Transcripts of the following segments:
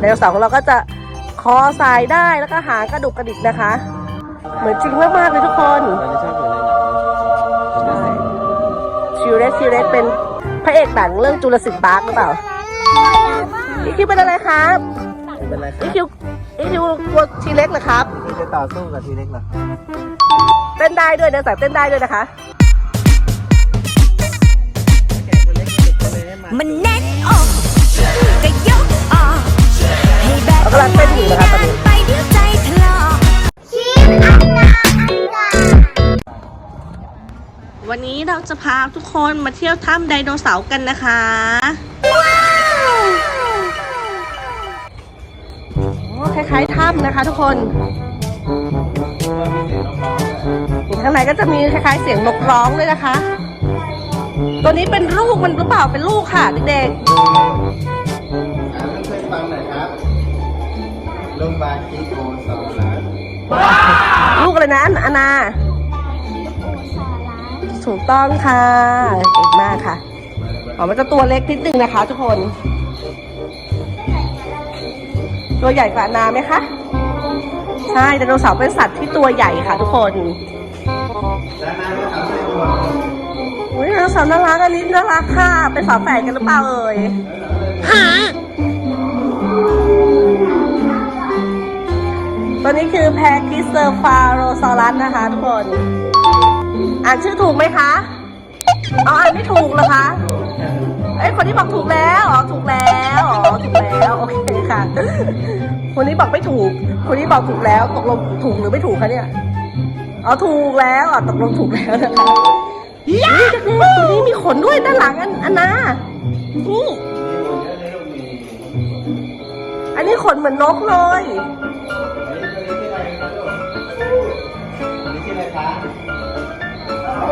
ไดโนเสาร์ของเราก็จะคอสายได้แล้วก็หางกระดุกกระดิกนะคะ เหมือนจริงมากๆเลยทุกคนเราจะชอบอยู่ในหนังชิวเรสชิวเรสเป็นพระเอกหนังเรื่องจูราสสิกพาร์คหรือเปล่าอีคิวเป็นอะไรครับเป็นไรครัอีบคิวอีคิวกลัวทีเล็กเหรอครับพี่จะต่อสู้กับทีเล็กเหรอเต้นได้ด้วยเดินสายเต้นได้ด้วยนะคะแกตัวเล็กนี่เด็กตัวเลยให้มามันแน่น เรากำลังเต้นอยู่นะคะตอนนี้วันนี้เราจะพาทุกคนมาเที่ยวถ้ำไดโนเสาร์กันนะคะโอ้คล้ายๆถ้ำนะคะทุกคนข้างในก็จะมีคล้ายๆเสียงนกร้องด้วยนะคะ ตัวนี้เป็นลูกมันหรือเปล่าเป็นลูกค่ะเด็กอ่ ลงบาคิโกสองล้านๆลูกอะไรนะอานาถูกต้องค่ะเก่งมากค่ะอ๋อมันจะตัวเล็กนิดนึงนะคะ ทุกคน ตัวใหญ่กว่าอนาไหมคะใช่ไดโนเสาร์เป็นสัตว์ที่ตัวใหญ่ค่ะ ทุกคนอุ้ยไดโนเสาร์น่ารักอันนี้น่ารักค่ะ เป็นฝาแฝดกันหรือเปล่าเอ่ยหา ตัวนี้คือแพคิเซอร์ฟาโรซอรัสนะคะทุกคน อ่านชื่อถูกไหมคะ เอาอ่านไม่ถูกเหรอคะ เอ้ยคนที่บอกถูกแล้วอ๋อถูกแล้วอ๋อถูกแล้วโอเคค่ะ คนนี้บอกไม่ถูก คนนี้บอกถูกแล้วตกลงถูกหรือไม่ถูกคะเนี่ยอ๋อถูกแล้วอ๋อตกลงถูกแล้วนะคะนี่เด็กๆตัวนี้มีขนด้วยด้านหลังอันอันนานี่อันนี้ขนเหมือนนกเลย คนนี้ชื่ออะไรคะ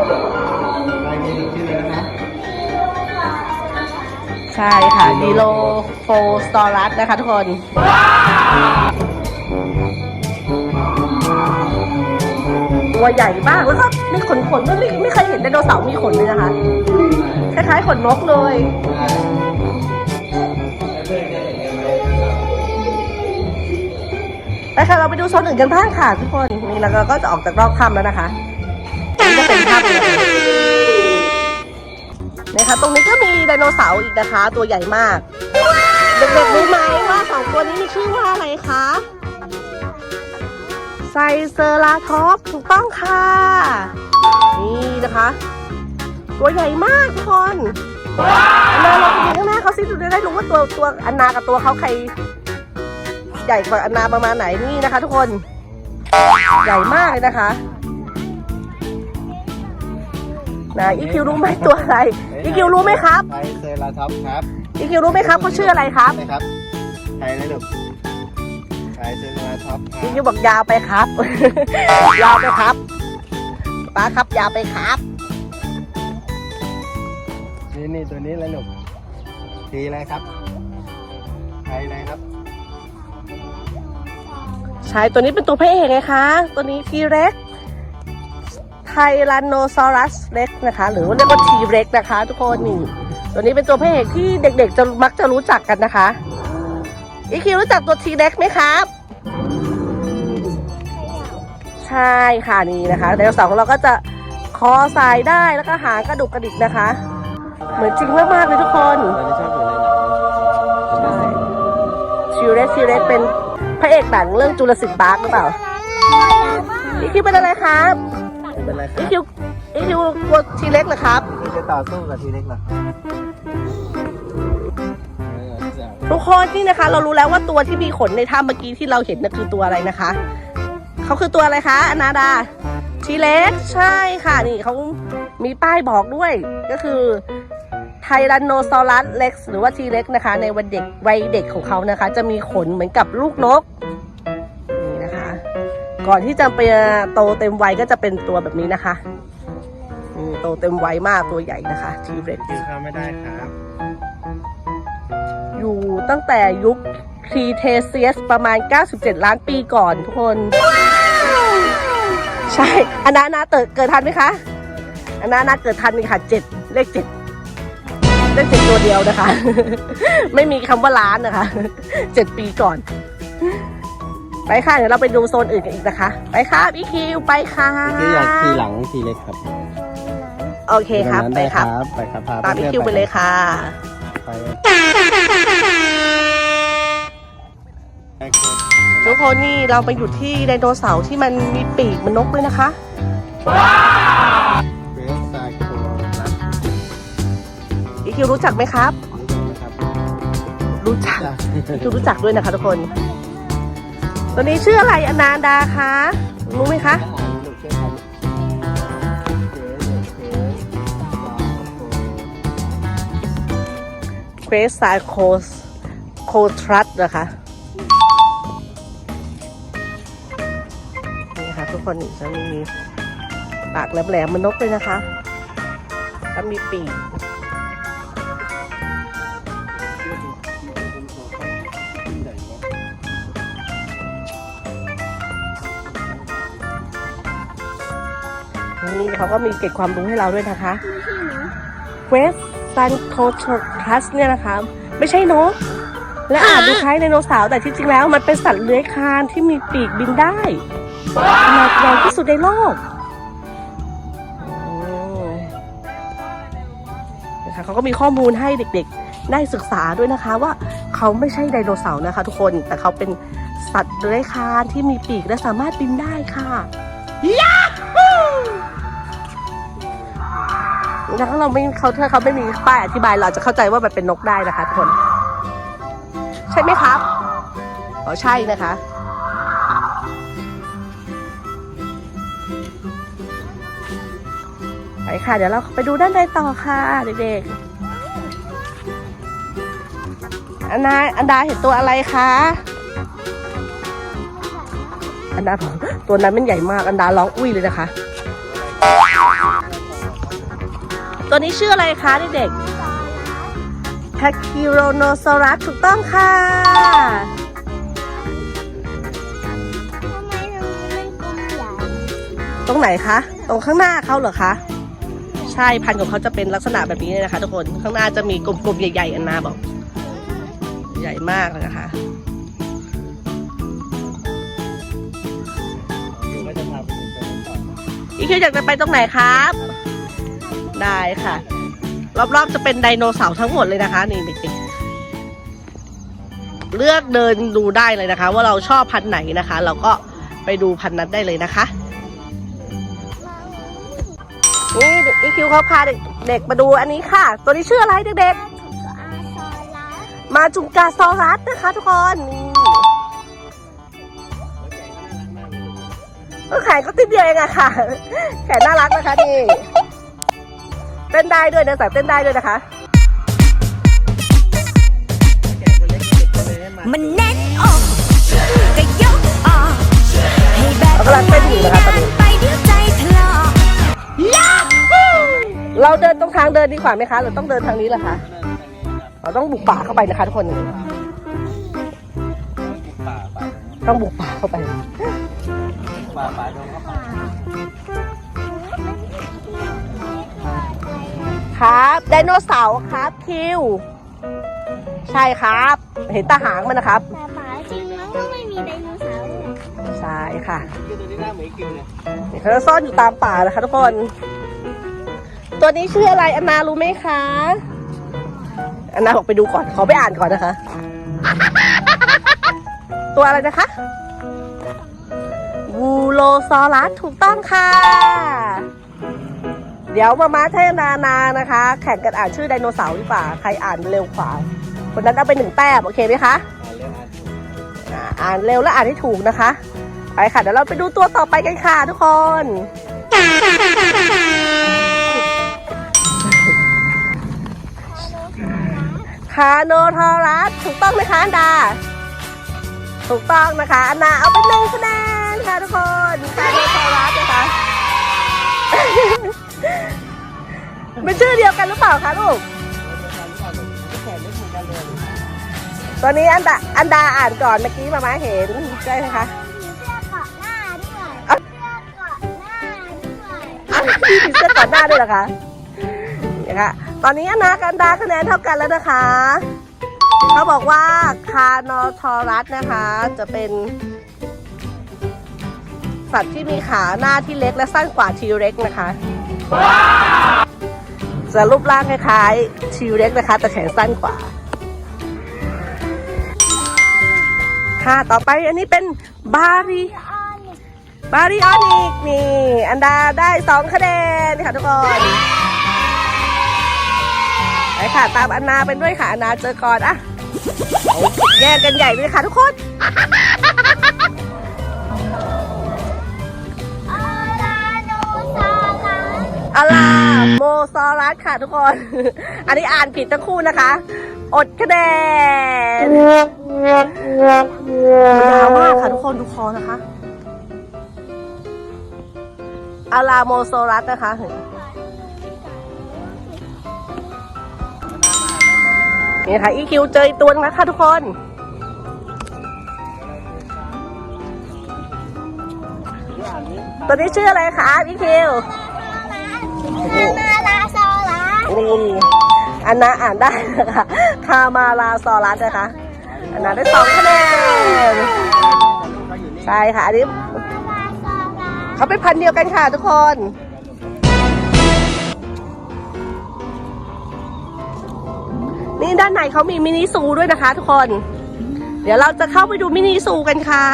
นายมีหนึ่งชื่อแล้วนะใช่ค่ะดีโลโฟสตอรัสนะคะทุกคนตัวใหญ่มากแล้วก็มีขนขนด้วยไม่ไม่เคยเห็นไดโนเสาร์มีขนเลยนะคะ คล้ายๆขนนกเลย ไปค่ะเราไปดูโซนอื่นกันบ้างค่ะทุกคนนี่แล้วเราก็จะออกจากนอกถ้ำแล้วนะคะนี่จะเป็นถ้ำเลยนะคะ ตรงนี้ก็มีไดโนเสาร์อีกนะคะ ตัวใหญ่มากเด็กๆรู้ไหมว่าสองตัวนี้มีชื่อว่าอะไรคะไซเซอราท็อปถูกต้องค่ะ นี่นะคะ ตัวใหญ่มากทุกคนอันนาเราไปดูข้างหน้าเขาสิจะได้รู้ว่าตัวตัวอันนากับตัวเขาใคร ใหญ่กว่าอันนาประมาณไหนนี่นะคะ ทุกคนใหญ่มากเลยนะคะนะอีคิวรู้ไหมตัวอะไรอีคิวรู้ไหมครับไทเซอราท็อปส์ครับอีคิวรู้ไหมครับเขาชื่ออะไรครับนะครับไทยนะลูกไทเซอราท็อปส์คอีรับคิวบอกยาวไปครับ ยาวไปครับป้าครับยาวไปครับ นี่นี่ตัวนี้แล้วลูกทีอะไรครับไทยอะไรครับใช่ตัวนี้เป็นตัวพระเอกไงคะ ตัวนี้ทีเร็กไทรันโนซอรัสเร็กนะคะ หรือว่าเรียกว่าทีเร็กนะคะ ทุกคนนี่ตัวนี้เป็นตัวพระเอกที่เด็กๆจะมักจะรู้จักกันนะคะอีคิวรู้จักตัวทีเร็กไหมครับ ใช่ค่ะนี่นะคะไดโนเสาร์ของเราก็จะคอสายได้แล้วก็หางกระดุกกระดิกนะคะ เหมือนจริงมากๆเลยทุกคนเราจะชอบอยู่ในหนังใช่ชิวเรสชิวเรสเป็น พระเอกหนังเรื่องจูราสสิกพาร์คหรือเปล่าอีคิวเป็นอะไรครับเป็นไรคอีรับคิวอีคิวกลัวทีเล็กเหรอครับพี่จะต่อสู้กับทีเล็กเหรอทุกคนนี่นะคะ เรารู้แล้วว่าตัวที่มีขนในถ้ำเมื่อกี้ที่เราเห็นน่ะคือตัวอะไรนะคะเขาคือตัวอะไรคะอนาดาทีเล็กใช่ค่ะนี่เขามีป้ายบอกด้วย ก็คือ ไทรันโนซอรัสเล็กหรือว่าทีเล็กนะคะ ในวันเด็กวัยเด็กของเขานะคะ จะมีขนเหมือนกับลูกนกนี่นะคะ ก่อนที่จะไปโตเต็มวัยก็จะเป็นตัวแบบนี้นะคะนี่โตเต็มวัยมากตัวใหญ่นะคะ ทีเล็กคิวเข้าไม่ได้ครับ อยู่ตั้งแต่ยุคครีเทเซียสประมาณ 97 ล้านปีก่อนทุกคน ใช่อันนานาเกิดเกิดทันไหมคะอันนานาเกิดทันไหมคะเจ็ดเลขเจ็ด ได้เจ็ดตัวเดียวนะคะ ไม่มีคำว่าล้านนะคะเจ็ดปีก่อน ไปค่ะเดี๋ยวเราไปดูโซนอื่นกันอีกนะคะ ไปค่ะพี่คิวไปค่ะที่อยากขี่หลังทีเล็กครับ โอเคครับตงนั้นไปด้ครับไปครับพาตามพี่พื่อนๆคิวไปเลยค่ะไปโอเคทุกคนนี่เราไปอยู่ที่ไดโนเสาร์ที่มันมีปีกเหมันนกด้วยนะคะเว คิวรู้จักไหมครับ รู้จักไหมครับรู้จักพี่คิวรู้จักด้วยนะคะทุกคน ตัวนี้ชื่ออะไรอนาดาคะรู้ไหมคะอาหารลูกเชื่อครับเควสเควสเ r สไซโคสโคทรัสนะคะนี่ค่ะทุกคนจะมีปากแหลมๆเหมันนกเลยนะคะแล้วมีปีก นี่เขาก็มีเก็บความรู้ให้เราด้วยนะคะเวสซันโคทรัสเนี่ยนะคะ ไม่ใช่นก และอาจดูคล้ายไดโนเสาร์แต่ที่จริงแล้วมันเป็นสัตว์เลื้อยคลานที่มีปีกบินได้ขนาดใหญ่ที่สุดในโลกอืมนะคะเขาก็มีข้อมูลให้เด็กๆ ได้ศึกษาด้วยนะคะว่าเขาไม่ใช่ไดโนเสาร์นะคะ ทุกคนแต่เขาเป็นสัตว์เลื้อยคลานที่มีปีกและสามารถบินได้ค่ะย แล้วเราไม่เขาถ้าเขาไม่มีป้ายอธิบายเราจะเข้าใจว่ามันเป็นนกได้นะคะทุกคน ใช่ไหมครับอ๋อใช่นะคะไปค่ะ เดี๋ยวเราไปดูด้านในต่อค่ะเด็กๆอันนาอันดาเห็นตัวอะไรคะอันดาบอกตัวนั้นมันใหญ่มากอันดาร้องอุ้ยเลยนะคะ ตัวนี้ชื่ออะไรคะเด็กๆแพคิโรโนซอรัสถูกต้องค่ะทำไมตรงนี้มันกลมใหญ่ตรงไหนคะ ตรงข้างหน้าเขาเหรอคะ ใช่พันธุ์ของเขาจะเป็นลักษณะแบบนี้เลยนะคะ ทุกคน ข้างหน้าจะมีกลมๆใหญ่ๆอันนาบอก ใหญ่มากเลยนะคะก็จะพาไปดูตัวนั้นต่ออีคิวอยากจะไปตรงไหนครับ ได้ค่ะ รอบๆจะเป็นไดโนเสาร์ทั้งหมดเลยนะคะ นี่เด็กๆเลือกเดินดูได้เลยนะคะ ว่าเราชอบพันธุ์ไหนนะคะ เราก็ไปดูพันธุ์นั้นได้เลยนะคะนี่อีคิวเขาพาเด็กๆมาดูอันนี้ค่ะ ตัวนี้ชื่ออะไรเด็กๆมาจุงกาซอรัสนะคะ ทุกคนนี่ก็แขนก็ติดเดียวเองอะค่ะ แขนน่ารักนะคะนี่ ต้นได้ด้วยเดินสายเต้นได้ด้วยนะคะ มันแน่นอกก็ยกออกให้แบบเรากำลังเต้นอยู่นะคะตอนนี้ไปเดี๋ยวใจถลอกเราเดินตรงทางเดินดีกว่าไหมคะหรือต้องเดินทางนี้ล่ะคะเราต้องบุกป่าเข้าไปนะคะทุกคนต้องบุกป่าเข้าไปป่าป่าโดนเข้าไป ครับไดโนเสาร์ครับคิว ใช่ครับ เห็นตาหางมันนะครับแต่หมาจริงมันก็ไม่มีไดโนเสาร์เลยใช่ค่ะคือตัวนี้หน้าเหมือนกินเลยนี่เขาจะซ่อนอยู่ตามป่านะคะทุกคน ตัวนี้ชื่ออะไรอนนารู้ไหมคะอนนาบอกไปดูก่อนขอไปอ่านก่อนนะคะ ตัวอะไรนะคะวูโลซอรัสถูกต้องค่ะ เดี๋ยวมาม้าเทนานานะคะ แข่งกันอ่านชื่อไดโนเสาร์ดีกว่าใครอ่านเร็วกว่าคนนั้นเอาไปหนึ่งแต้มโอเคไหมคะอ่าเรื่องอาถูกอ่าอ่านเร็วและอ่านให้ถูกนะคะ ไปค่ะเดี๋ยวเราไปดูตัวต่อไปกันค่ะทุกคนคาโนทอรัสถูกต้องไหมคะอันดา ถูกต้องนะคะอันนาเอาไปหนึ่งคะแนนค่ะทุกคนคาโนทอรัสนะคะ เป็นชื่อเดียวกันหรือเปล่าคะลูกตอนนี้อันดาอันดาอ่านก่อนเมื่อกี้มามาเห็นใช่ไหมคะมีเสื้อเกาะหน้าด้วยอะเสื้อเกาะหน้าด้วยอะพี่มีเสื้อก่อนหน้าด้วยเหรอคะยังค่ะตอนนี้อนากันดาคะแนนเท่ากันแล้วนะคะ เขาบอกว่าคานอทอรัสนะคะ จะเป็นสัตว์ที่มีขาหน้าที่เล็กและสั้นกว่าทีเร็กนะคะ จะรูปร่างคล้ายๆทีเร็กนะคะ แต่แขนสั้นกว่า ค่ะต่อไปอันนี้เป็นบารีออนนี่บาริออนิกนี่อันดาได้สองคะแนนค่ะทุกคนไปค่ะตามอันนาเป็นด้วยค่ะอันนาเจอก่อนอะแย่งกันใหญ่เลยค่ะทุกคน อาลาโมซอรัสค่ะทุกคน อันนี้อ่านผิดทั้งคู่นะคะ อดคะแนนยาวมากค่ะทุกคนดูคอนะคะอาลาโมโซรัสนะคะนี่ค่ะอีคิวเจออีกตัวนึงแล้วค่ะทุกคนตัวนี้ชื่ออะไรคะอีคิว นาลาซอลัสนี่อันนาอ่านได้นะคะคามาลาซอรัสนะคะ อันนาได้สองคะแนนใช่ค่ะอันนี้นาลาซอลัสเขาเป็นพันธุ์เดียวกันค่ะทุกคนนี่ด้านในเขามีมินิซูด้วยนะคะทุกคน เดี๋ยวเราจะเข้าไปดูมินิซูกันค่ะ